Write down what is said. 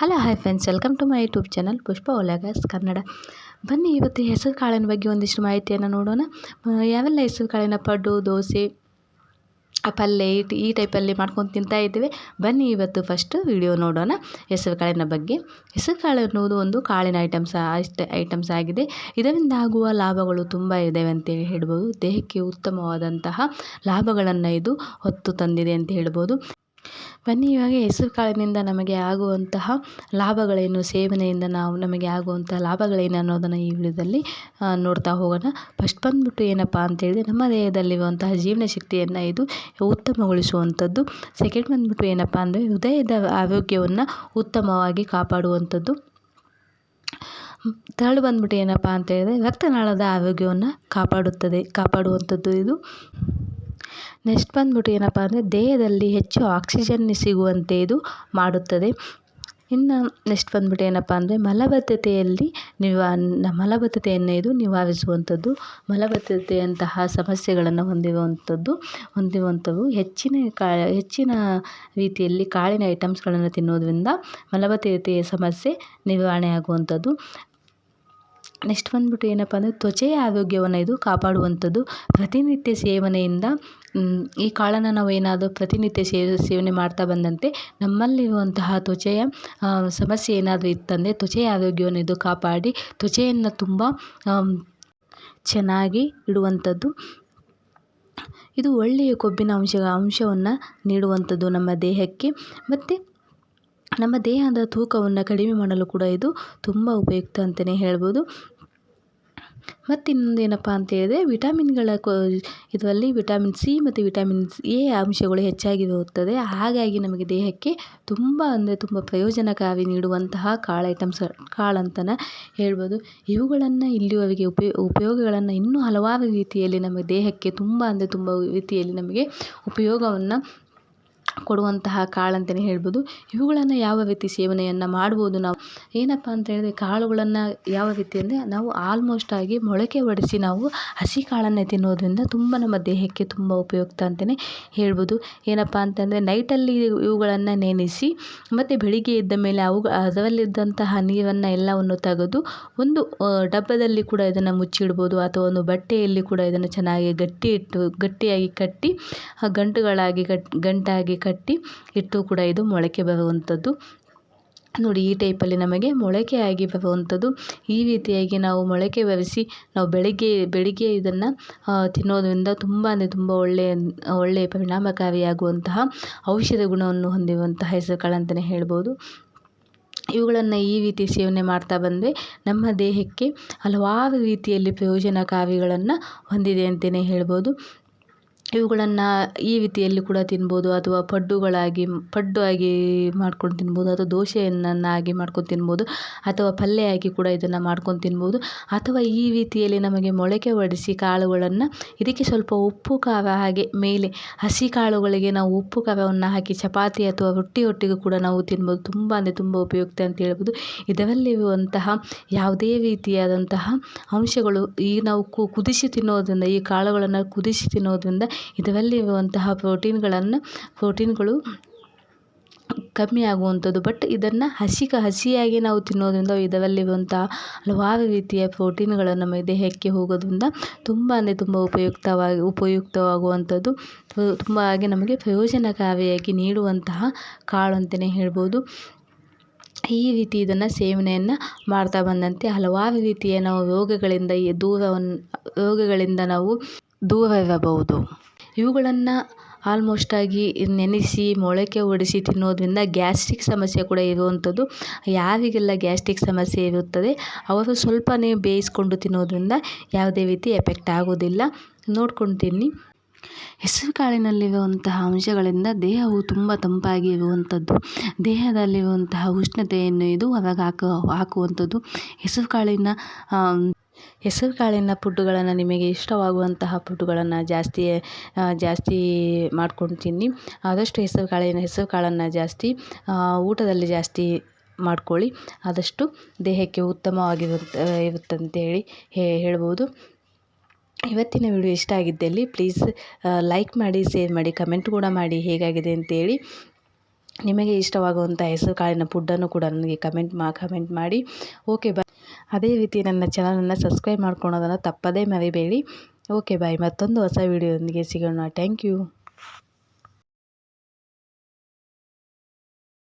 Hello, hi friends welcome to my YouTube channel Pushpa ಒಲಗಸ್ Kannada ಬನ್ನಿ, ಇವತ್ತು ಹೆಸರು ಕಾಳಿನ ಬಗ್ಗೆ ಒಂದಿಷ್ಟು ಮಾಹಿತಿಯನ್ನು ನೋಡೋಣ. ಯಾವೆಲ್ಲ ಹೆಸರು ಕಾಳಿನ ಪಡ್ಡು, ದೋಸೆ ಪಲ್ಯ ಈ ಈ ಟೈಪಲ್ಲಿ ಮಾಡ್ಕೊಂಡು ತಿಂತಾ ಇದ್ದೇವೆ. ಬನ್ನಿ, ಇವತ್ತು ಫಸ್ಟ್ ವಿಡಿಯೋ ನೋಡೋಣ ಹೆಸರು ಕಾಳಿನ ಬಗ್ಗೆ. ಹೆಸರು ಕಾಳು ಅನ್ನುವುದು ಒಂದು ಕಾಳಿನ ಐಟಮ್ಸ್ ಅಷ್ಟೇ ಐಟಮ್ಸ್ ಆಗಿದೆ. ಇದರಿಂದ ಆಗುವ ಲಾಭಗಳು ತುಂಬ ಇದ್ದಾವೆ ಅಂತೇಳಿ ಹೇಳ್ಬೋದು. ದೇಹಕ್ಕೆ ಉತ್ತಮವಾದಂತಹ ಲಾಭಗಳನ್ನು ಇದು ಹೊತ್ತು ತಂದಿದೆ ಅಂತ ಹೇಳ್ಬೋದು. ಬನ್ನಿ, ಇವಾಗ ಹೆಸರು ಕಾಳಿನಿಂದ ನಮಗೆ ಆಗುವಂತಹ ಲಾಭಗಳೇನು? ಸೇವನೆಯಿಂದ ನಾವು ನಮಗೆ ಆಗುವಂತಹ ಲಾಭಗಳೇನು ಅನ್ನೋದನ್ನು ಈ ವಿಡಿಯೋದಲ್ಲಿ ನೋಡ್ತಾ ಹೋಗೋಣ. ಫಸ್ಟ್ ಬಂದ್ಬಿಟ್ಟು ಏನಪ್ಪ ಅಂತೇಳಿದರೆ, ನಮ್ಮ ದೇಹದಲ್ಲಿರುವಂತಹ ಜೀವನ ಶಕ್ತಿಯನ್ನು ಇದು ಉತ್ತಮಗೊಳಿಸುವಂಥದ್ದು. ಸೆಕೆಂಡ್ ಬಂದ್ಬಿಟ್ಟು ಏನಪ್ಪ ಅಂದರೆ, ಹೃದಯದ ಆರೋಗ್ಯವನ್ನು ಉತ್ತಮವಾಗಿ ಕಾಪಾಡುವಂಥದ್ದು. ತರಳು ಬಂದ್ಬಿಟ್ಟು ಏನಪ್ಪ ಅಂತ ಹೇಳಿದ್ರೆ ರಕ್ತನಾಳದ ಆರೋಗ್ಯವನ್ನು ಕಾಪಾಡುತ್ತದೆ, ಕಾಪಾಡುವಂಥದ್ದು ಇದು. ನೆಕ್ಸ್ಟ್ ಬಂದ್ಬಿಟ್ಟು ಏನಪ್ಪ ಅಂದರೆ ದೇಹದಲ್ಲಿ ಹೆಚ್ಚು ಆಕ್ಸಿಜನ್ ಸಿಗುವಂತೆ ಇದು ಮಾಡುತ್ತದೆ. ಇನ್ನು ನೆಕ್ಸ್ಟ್ ಬಂದ್ಬಿಟ್ಟು ಏನಪ್ಪ ಅಂದರೆ ಮಲಬದ್ಧತೆಯಲ್ಲಿ ನಿವಾ, ಮಲಬದ್ಧತೆಯನ್ನು ಇದು ನಿವಾರಿಸುವಂಥದ್ದು. ಮಲಬದ್ಧತೆಯಂತಹ ಸಮಸ್ಯೆಗಳನ್ನು ಹೊಂದಿರುವಂಥದ್ದು, ಹೊಂದಿರುವಂಥವು ಹೆಚ್ಚಿನ ಕಾ, ಹೆಚ್ಚಿನ ರೀತಿಯಲ್ಲಿ ಕಾಳಿನ ಐಟಮ್ಸ್ಗಳನ್ನು ತಿನ್ನೋದ್ರಿಂದ ಮಲಬದ್ಧತೆಯ ಸಮಸ್ಯೆ ನಿವಾರಣೆ ಆಗುವಂಥದ್ದು ನೆಕ್ಸ್ಟ್ ಬಂದ್ಬಿಟ್ಟು ಏನಪ್ಪ ಅಂದರೆ ತ್ವಚೆಯ ಆರೋಗ್ಯವನ್ನು ಇದು ಕಾಪಾಡುವಂಥದ್ದು. ಪ್ರತಿನಿತ್ಯ ಸೇವನೆಯಿಂದ ಈ ಕಾಳನ್ನು ನಾವು ಏನಾದರೂ ಪ್ರತಿನಿತ್ಯ ಸೇವ ಸೇವನೆ ಮಾಡ್ತಾ ಬಂದಂತೆ ನಮ್ಮಲ್ಲಿರುವಂತಹ ತ್ವಚೆಯ ಸಮಸ್ಯೆ ಏನಾದರೂ ಇತ್ತಂದರೆ ತ್ವಚೆಯ ಆರೋಗ್ಯವನ್ನು ಇದು ಕಾಪಾಡಿ, ತ್ವಚೆಯನ್ನು ತುಂಬ ಚೆನ್ನಾಗಿ ಇಡುವಂಥದ್ದು. ಇದು ಒಳ್ಳೆಯ ಕೊಬ್ಬಿನ ಅಂಶ, ಅಂಶವನ್ನು ನೀಡುವಂಥದ್ದು ನಮ್ಮ ದೇಹಕ್ಕೆ. ಮತ್ತು ನಮ್ಮ ದೇಹದ ತೂಕವನ್ನು ಕಡಿಮೆ ಮಾಡಲು ಕೂಡ ಇದು ತುಂಬ ಉಪಯುಕ್ತ ಅಂತಲೇ ಹೇಳ್ಬೋದು. ಮತ್ತು ಇನ್ನೊಂದು ಏನಪ್ಪ ಅಂತ ಹೇಳಿದ್ರೆ ವಿಟಮಿನ್ಗಳ ಕೊ, ಇದರಲ್ಲಿ ವಿಟಮಿನ್ ಸಿ ಮತ್ತು ವಿಟಮಿನ್ಸ್ ಎ ಅಂಶಗಳು ಹೆಚ್ಚಾಗಿ ಹೋಗ್ತದೆ ಹಾಗಾಗಿ ನಮಗೆ ದೇಹಕ್ಕೆ ತುಂಬ ಅಂದರೆ ತುಂಬ ಪ್ರಯೋಜನಕಾರಿ ನೀಡುವಂತಹ ಕಾಳು ಐಟಮ್ಸ್ ಕಾಳು ಅಂತಲೇ ಹೇಳ್ಬೋದು. ಇವುಗಳನ್ನು ಇಲ್ಲಿವರೆಗೆ ಉಪಯೋ, ಉಪಯೋಗಗಳನ್ನು ಇನ್ನೂ ಹಲವಾರು ರೀತಿಯಲ್ಲಿ ನಮ್ಮ ದೇಹಕ್ಕೆ ತುಂಬ ಅಂದರೆ ತುಂಬ ರೀತಿಯಲ್ಲಿ ನಮಗೆ ಉಪಯೋಗವನ್ನು ಕೊಡುವಂತಹ ಕಾಳು ಅಂತಲೇ ಹೇಳ್ಬೋದು. ಇವುಗಳನ್ನು ಯಾವ ರೀತಿ ಸೇವನೆಯನ್ನು ಮಾಡ್ಬೋದು ನಾವು? ಏನಪ್ಪ ಅಂತ ಹೇಳಿದ್ರೆ ಕಾಳುಗಳನ್ನು ಯಾವ ರೀತಿ ಅಂದರೆ ನಾವು ಆಲ್ಮೋಸ್ಟ್ ಆಗಿ ಮೊಳಕೆ ಒಡೆಸಿ ನಾವು ಹಸಿ ಕಾಳನ್ನೇ ತಿನ್ನೋದ್ರಿಂದ ತುಂಬ ನಮ್ಮ ದೇಹಕ್ಕೆ ತುಂಬ ಉಪಯುಕ್ತ ಅಂತಲೇ ಹೇಳ್ಬೋದು. ಏನಪ್ಪ ಅಂತಂದರೆ ನೈಟಲ್ಲಿ ಇವುಗಳನ್ನು ನೆನೆಸಿ ಮತ್ತು ಬೆಳಿಗ್ಗೆ ಎದ್ದ ಮೇಲೆ ಅವು ಅದರಲ್ಲಿದ್ದಂತಹ ನೀರನ್ನು ಎಲ್ಲವನ್ನು ತೆಗೆದು ಒಂದು ಡಬ್ಬದಲ್ಲಿ ಕೂಡ ಇದನ್ನು ಮುಚ್ಚಿಡ್ಬೋದು ಅಥವಾ ಒಂದು ಬಟ್ಟೆಯಲ್ಲಿ ಕೂಡ ಇದನ್ನು ಚೆನ್ನಾಗಿ ಗಟ್ಟಿ ಇಟ್ಟು ಗಟ್ಟಿಯಾಗಿ ಕಟ್ಟಿ ಗಂಟುಗಳಾಗಿ ಗಟ್, ಗಂಟಾಗಿ ಕಟ್ಟಿ ಇಟ್ಟು ಕೂಡ ಇದು ಮೊಳಕೆ ಬರುವಂಥದ್ದು. ನೋಡಿ, ಈ ಟೈಪಲ್ಲಿ ನಮಗೆ ಮೊಳಕೆಯಾಗಿ ಬರುವಂಥದ್ದು. ಈ ರೀತಿಯಾಗಿ ನಾವು ಮೊಳಕೆ ಬರಿಸಿ ನಾವು ಬೆಳಿಗ್ಗೆ ಬೆಳಿಗ್ಗೆ ಇದನ್ನು ತಿನ್ನೋದರಿಂದ ತುಂಬ ಅಂದರೆ ತುಂಬ ಒಳ್ಳೆಯ ಒಳ್ಳೆಯ ಪರಿಣಾಮಕಾರಿಯಾಗುವಂತಹ ಔಷಧ ಗುಣವನ್ನು ಹೊಂದಿರುವಂತಹ ಹೆಸರುಕಾಳು ಹೇಳ್ಬೋದು. ಇವುಗಳನ್ನು ಈ ರೀತಿ ಸೇವನೆ ಮಾಡ್ತಾ ಬಂದರೆ ನಮ್ಮ ದೇಹಕ್ಕೆ ಹಲವಾರು ರೀತಿಯಲ್ಲಿ ಪ್ರಯೋಜನಕಾರಿಗಳನ್ನು ಹೊಂದಿದೆ ಅಂತಲೇ ಹೇಳ್ಬೋದು. ಇವುಗಳನ್ನು ಈ ರೀತಿಯಲ್ಲಿ ಕೂಡ ತಿನ್ಬೋದು ಅಥವಾ ಪಡ್ಡುಗಳಾಗಿ ಪಡ್ಡು ಆಗಿ ಮಾಡ್ಕೊಂಡು ತಿನ್ಬೋದು ಅಥವಾ ದೋಸೆಯನ್ನಾಗಿ ಮಾಡ್ಕೊಂಡು ತಿನ್ಬೋದು ಅಥವಾ ಪಲ್ಯ ಆಗಿ ಕೂಡ ಇದನ್ನು ಮಾಡ್ಕೊಂಡು ತಿನ್ಬೋದು ಅಥವಾ ಈ ರೀತಿಯಲ್ಲಿ ನಮಗೆ ಮೊಳಕೆ ಒಡಿಸಿ ಕಾಳುಗಳನ್ನು ಇದಕ್ಕೆ ಸ್ವಲ್ಪ ಉಪ್ಪು ಖಾರ ಹಾಗೆ ಮೇಲೆ ಹಸಿ ಕಾಳುಗಳಿಗೆ ನಾವು ಉಪ್ಪು ಖಾರವನ್ನು ಹಾಕಿ ಚಪಾತಿ ಅಥವಾ ರೊಟ್ಟಿ ಒಟ್ಟಿಗೆ ಕೂಡ ನಾವು ತಿನ್ಬೋದು. ತುಂಬ ಅಂದರೆ ತುಂಬ ಉಪಯುಕ್ತ ಅಂತ ಹೇಳ್ಬೋದು. ಇದರಲ್ಲಿರುವಂತಹ ಯಾವುದೇ ರೀತಿಯಾದಂತಹ ಅಂಶಗಳು ಈ ನಾವು ಕುದಿಸಿ ತಿನ್ನೋದರಿಂದ ಈ ಕಾಳುಗಳನ್ನು ಕುದಿಸಿ ತಿನ್ನೋದ್ರಿಂದ ಇದರಲ್ಲಿರುವಂತಹ ಪ್ರೋಟೀನ್ಗಳನ್ನು, ಪ್ರೋಟೀನ್ಗಳು ಕಮ್ಮಿ ಆಗುವಂಥದ್ದು. ಬಟ್ ಇದನ್ನು ಹಸಿ ಹಸಿಯಾಗಿ ನಾವು ತಿನ್ನೋದ್ರಿಂದ ಇದರಲ್ಲಿರುವಂತಹ ಹಲವಾರು ರೀತಿಯ ಪ್ರೋಟೀನ್ಗಳು ನಮ್ಮ ದೇಹಕ್ಕೆ ಹೋಗೋದ್ರಿಂದ ತುಂಬ ಅಂದರೆ ತುಂಬ ಉಪಯುಕ್ತವಾಗಿ, ಉಪಯುಕ್ತವಾಗುವಂಥದ್ದು. ತುಂಬ ಹಾಗೆ ನಮಗೆ ಪ್ರಯೋಜನಕಾರಿಯಾಗಿ ನೀಡುವಂತಹ ಕಾಳು ಅಂತಲೇ ಹೇಳ್ಬೋದು. ಈ ರೀತಿ ಇದನ್ನು ಸೇವನೆಯನ್ನು ಮಾಡ್ತಾ ಬಂದಂತೆ ಹಲವಾರು ರೀತಿಯ ನಾವು ರೋಗಗಳಿಂದ ಈ ದೂರವನ್ನು ರೋಗಗಳಿಂದ ನಾವು ದೂರ ಇರಬಹುದು ಇವುಗಳನ್ನು ಆಲ್ಮೋಸ್ಟ್ ಆಗಿ ನೆನೆಸಿ, ಮೊಳಕೆ ಒಡಿಸಿ ತಿನ್ನೋದ್ರಿಂದ ಗ್ಯಾಸ್ಟ್ರಿಕ್ ಸಮಸ್ಯೆ ಕೂಡ ಇರುವಂಥದ್ದು. ಯಾರಿಗೆಲ್ಲ ಗ್ಯಾಸ್ಟ್ರಿಕ್ ಸಮಸ್ಯೆ ಇರುತ್ತದೆ, ಅವರು ಸ್ವಲ್ಪನೇ ಬೇಯಿಸ್ಕೊಂಡು ತಿನ್ನೋದ್ರಿಂದ ಯಾವುದೇ ರೀತಿ ಎಫೆಕ್ಟ್ ಆಗೋದಿಲ್ಲ ನೋಡ್ಕೊಂಡು ತಿನ್ನಿ ಹೆಸರು ಕಾಳಿನಲ್ಲಿರುವಂತಹ ಅಂಶಗಳಿಂದ ದೇಹವು ತುಂಬ ತಂಪಾಗಿ ಇರುವಂಥದ್ದು. ದೇಹದಲ್ಲಿರುವಂತಹ ಉಷ್ಣತೆಯನ್ನು ಇದು ಹೊರಗೆ ಹಾಕು ಹಾಕುವಂಥದ್ದು. ಹೆಸರು ಕಾಳಿನ ಹೆಸರು ಕಾಳಿನ ಫುಡ್ಡುಗಳನ್ನು ನಿಮಗೆ ಇಷ್ಟವಾಗುವಂತಹ ಪುಡ್ಡುಗಳನ್ನು ಜಾಸ್ತಿ ಜಾಸ್ತಿ ಮಾಡ್ಕೊಂಡು ತಿನ್ನಿ ಆದಷ್ಟು ಹೆಸರು ಹೆಸರುಕಾಳನ್ನು ಹೆಸರು ಕಾಳನ್ನು ಜಾಸ್ತಿ ಊಟದಲ್ಲಿ ಜಾಸ್ತಿ ಮಾಡ್ಕೊಳ್ಳಿ. ಆದಷ್ಟು ದೇಹಕ್ಕೆ ಉತ್ತಮವಾಗಿರುತ್ತೆ ಇರುತ್ತಂತೇಳಿ ಹೇಳ್ಬೋದು. ಇವತ್ತಿನ ವಿಡಿಯೋ ಇಷ್ಟ ಆಗಿದ್ದಲ್ಲಿ ಪ್ಲೀಸ್ ಲೈಕ್ ಮಾಡಿ ಶೇರ್ ಮಾಡಿ ಕಮೆಂಟ್ ಕೂಡ ಮಾಡಿ ಹೇಗಾಗಿದೆ ಅಂತೇಳಿ. ನಿಮಗೆ ಇಷ್ಟವಾಗುವಂಥ ಹೆಸರು, ಕಾಳಿನ ಫುಡ್ಡನ್ನು ಕೂಡ ನನಗೆ ಕಮೆಂಟ್ ಮಾ, ಕಮೆಂಟ್ ಮಾಡಿ. ಓಕೆ ಬಾಯ್ ಅದೇ ರೀತಿ ನನ್ನ ಚಾನಲನ್ನು ಸಬ್ಸ್ಕ್ರೈಬ್ ಮಾಡ್ಕೊಳೋದನ್ನು ತಪ್ಪದೇ ಮರಿಬೇಡಿ. ಓಕೆ ಬಾಯ್ ಮತ್ತೊಂದು ಹೊಸ ವೀಡಿಯೋದೊಂದಿಗೆ ಸಿಗೋಣ. Thank you.